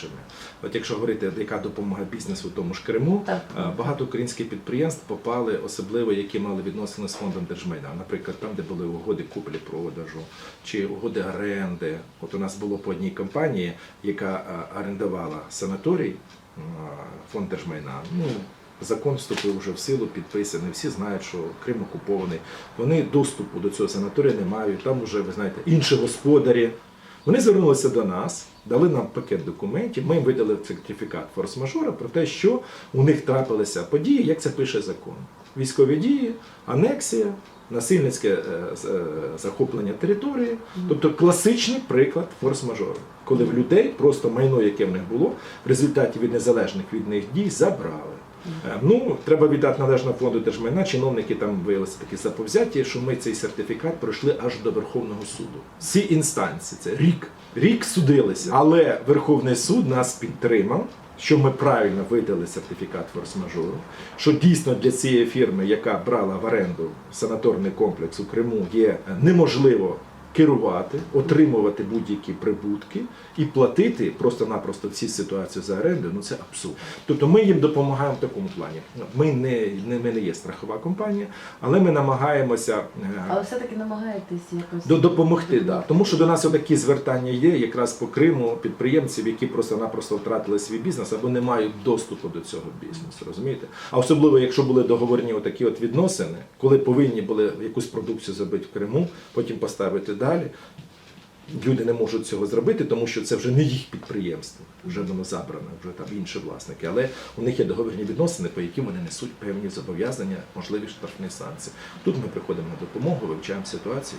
іншими. От якщо говорити, яка допомога бізнесу в тому ж Криму, Так. е, багато українських підприємств попали, особливо які мали відносини з фондом держмайна. Наприклад, там, де були угоди куплі-продажу чи угоди оренди. От у нас було по одній компанії, яка е, орендувала санаторій, е, фонд держмайна. Ну, Закон вступив вже в силу, підписаний. Всі знають, що Крим окупований. Вони доступу до цього санаторію не мають. Там вже, ви знаєте, інші господарі. Вони звернулися до нас, дали нам пакет документів. Ми їм видали сертифікат форс-мажора про те, що у них трапилися події, як це пише закон. Військові дії, анексія, насильницьке е, е, захоплення території, тобто класичний приклад форс-мажору, коли в людей просто майно, яке в них було, в результаті від незалежних від них дій забрали. Е, Ну, треба віддати належно фонду держмайна. Чиновники там виявилися такі заповзяті, що ми цей сертифікат пройшли аж до Верховного суду. Всі інстанції, це рік. Рік судилися. Але Верховний суд нас підтримав. Що ми правильно видали сертифікат форс-мажору, що дійсно для цієї фірми, яка брала в оренду санаторний комплекс у Криму, є неможливо керувати, отримувати будь-які прибутки і платити просто-напросто всі ситуації за оренду, ну це абсурд. Тобто ми їм допомагаємо в такому плані. Ми не, не, ми не є страхова компанія, але ми намагаємося е, Але все-таки намагаєтесь якось до- допомогти. Да. Тому що до нас такі звертання є якраз по Криму підприємців, які просто-напросто втратили свій бізнес або не мають доступу до цього бізнесу. Розумієте? А особливо, якщо були договорні такі от відносини, коли повинні були якусь продукцію зробити в Криму, потім поставити далі. Люди не можуть цього зробити, тому що це вже не їх підприємство, вже воно забране, вже там інші власники. Але у них є договірні відносини, по яким вони несуть певні зобов'язання, можливі штрафні санкції. Тут ми приходимо на допомогу, вивчаємо ситуацію.